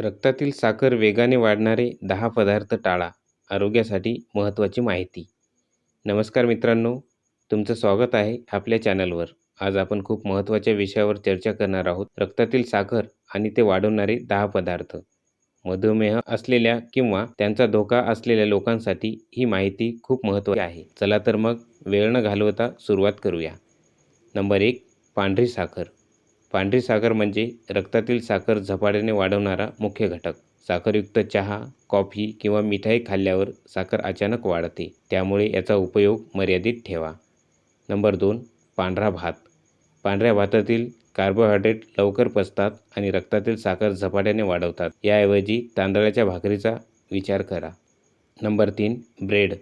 रक्तातील साखर वेगाने वाढणारे दहा पदार्थ टाळा. आरोग्यासाठी महत्त्वाची माहिती. नमस्कार मित्रांनो तुमचं स्वागत आहे आपल्या चॅनलवर. आज आपण खूप महत्त्वाच्या विषयावर चर्चा करणार आहोत. रक्तातील साखर आणि ते वाढवणारे दहा पदार्थ. मधुमेह असलेल्या किंवा त्यांचा धोका असलेल्या लोकांसाठी ही माहिती खूप महत्त्वाची आहे. चला तर मग वेळ न घालवता सुरुवात करूया. नंबर एक पांढरी साखर. पांढरी साखर म्हणजे रक्तातील साखर झपाट्याने वाढवणारा मुख्य घटक. साखरयुक्त चहा कॉफी किंवा मिठाई खाल्ल्यावर साखर अचानक वाढते. त्यामुळे याचा उपयोग मर्यादित ठेवा. नंबर दोन पांढरा भात. पांढऱ्या भातातील कार्बोहायड्रेट लवकर पचतात आणि रक्तातील साखर झपाट्याने वाढवतात. याऐवजी तांदळाच्या भाकरीचा विचार करा. नंबर तीन ब्रेड.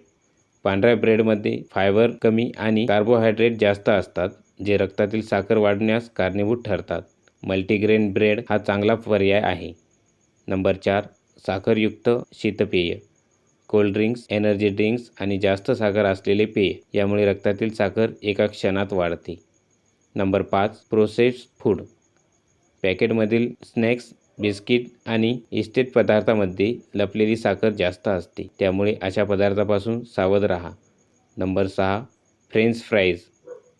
पांढऱ्या ब्रेडमध्ये फायबर कमी आणि कार्बोहायड्रेट जास्त असतात. जे रक्तातील साखर वाढण्यास कारणीभूत ठरतात. मल्टीग्रेन ब्रेड हा चांगला पर्याय आहे. नंबर चार साखरयुक्त शीतपेय. कोल्ड ड्रिंक्स एनर्जी ड्रिंक्स आणि जास्त साखर असलेले पेय यामुळे रक्तातील साखर एका क्षणात वाढते. नंबर पाच प्रोसेस्ड फूड. पॅकेटमधील स्नॅक्स बिस्किट आणि इस्टेट पदार्थामध्ये लपलेली साखर जास्त असते. त्यामुळे अशा पदार्थापासून सावध राहा. नंबर सहा फ्रेंच फ्राईज.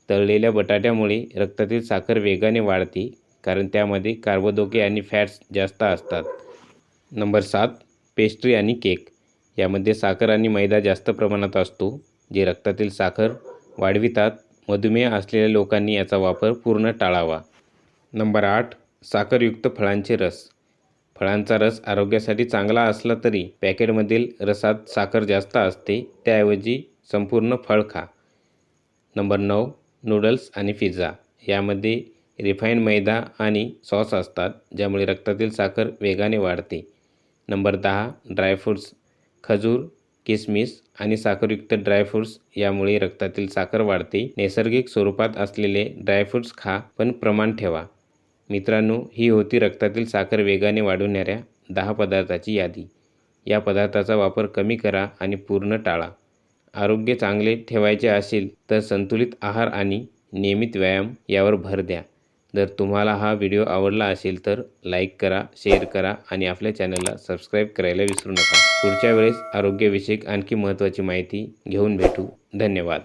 तळलेल्या बटाट्यामुळे रक्तातील साखर वेगाने वाढते कारण त्यामध्ये कार्बोदोके आणि फॅट्स जास्त असतात. नंबर सात पेस्ट्री आणि केक. यामध्ये साखर आणि मैदा जास्त प्रमाणात असतो जे रक्तातील साखर वाढवितात. मधुमेह असलेल्या लोकांनी याचा वापर पूर्ण टाळावा. नंबर आठ साखरयुक्त फळांचे रस. फळांचा रस आरोग्यासाठी चांगला असला तरी पॅकेटमधील रसात साखर जास्त असते त्याऐवजी संपूर्ण फळ खा. नंबर नऊ नूडल्स आणि पिझ्झा यामध्ये रिफाईंड मैदा आणि सॉस असतात ज्यामुळे रक्तातील साखर वेगाने वाढते. नंबर दहा ड्रायफ्रूट्स खजूर किसमिस आणि साखरयुक्त ड्रायफ्रूट्स यामुळे रक्तातील साखर वाढते. नैसर्गिक स्वरूपात असलेले ड्रायफ्रूट्स खा पण प्रमाण ठेवा. मित्रांनो ही होती रक्तातील साखर वेगाने वाढवणाऱ्या दहा पदार्थाची यादी. या पदार्थाचा वापर कमी करा आणि पूर्ण टाळा. आरोग्य चांगले ठेवायचे असेल तर संतुलित आहार आणि नियमित व्यायाम यावर भर द्या. जर तुम्हाला हा व्हिडिओ आवडला असेल तर लाईक करा शेअर करा आणि आपल्या चॅनलला सबस्क्राईब करायला विसरू नका. पुढच्या वेळेस आरोग्यविषयक आणखी महत्त्वाची माहिती घेऊन भेटू. धन्यवाद.